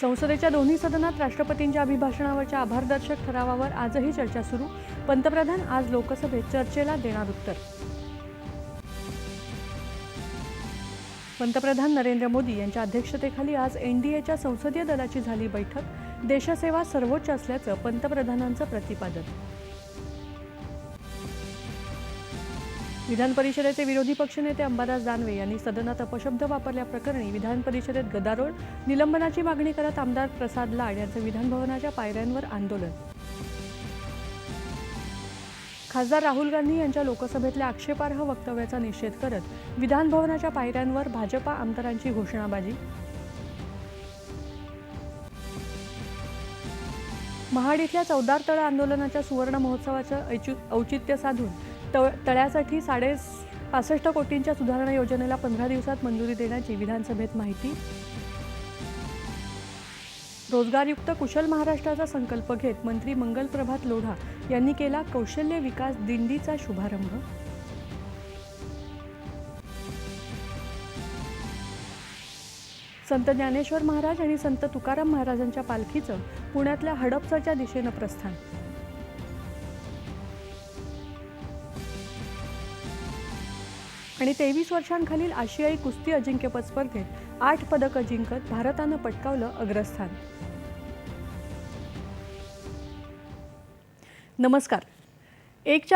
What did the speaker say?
संसदेच्या दोन्ही सदनात राष्ट्रपतींच्या अभिभाषणावरच्या आभारदर्शक ठरावावर आजही चर्चा सुरू. पंतप्रधान आज लोकसभेत चर्चेला देणार उत्तर. पंतप्रधान नरेंद्र मोदी यांच्या अध्यक्षतेखाली आज एनडीएच्या संसदीय दलाची झाली बैठक. देशसेवा सर्वोच्च असल्याचं पंतप्रधानांचं प्रतिपादन. विधान परिषदेचे विरोधी पक्षनेते अंबादास दानवे यांनी सदनात अपशब्द वापरल्याप्रकरणी विधान परिषदेत गदारोळ निलंबनाची मागणी करत आमदार प्रसाद लाड यांचं विधानभवनाच्या पायऱ्यांवर आंदोलन. खासदार राहुल गांधी यांच्या लोकसभेतल्या आक्षेपार्ह वक्तव्याचा निषेध करत विधानभवनाच्या पायऱ्यांवर भाजपा आमदारांची घोषणाबाजी. महाड इथल्या चौदार तळ आंदोलनाच्या सुवर्ण महोत्सवाचं औचित्य साधून तळ तळ्यासाठी साडे पासष्ट कोटींच्या सुधारणा योजनेला पंधरा दिवसात मंजुरी देण्याची विधानसभेत माहिती. रोजगारयुक्त कुशल महाराष्ट्राचा संकल्प घेत मंत्री मंगल प्रभात लोढा यांनी केला कौशल्य विकास दिंडीचा शुभारंभ. संत ज्ञानेश्वर महाराज आणि संत तुकाराम महाराजांच्या पालखीचं पुण्यातल्या हडपसरच्या दिशेनं प्रस्थान. आणि तेवीस वर्षांखालील आशियाई कुस्ती अजिंक्यपद स्पर्धेत आठ पदकं जिंकत भारतानं पटकावलं अग्रस्थान. नमस्कार. एकच्या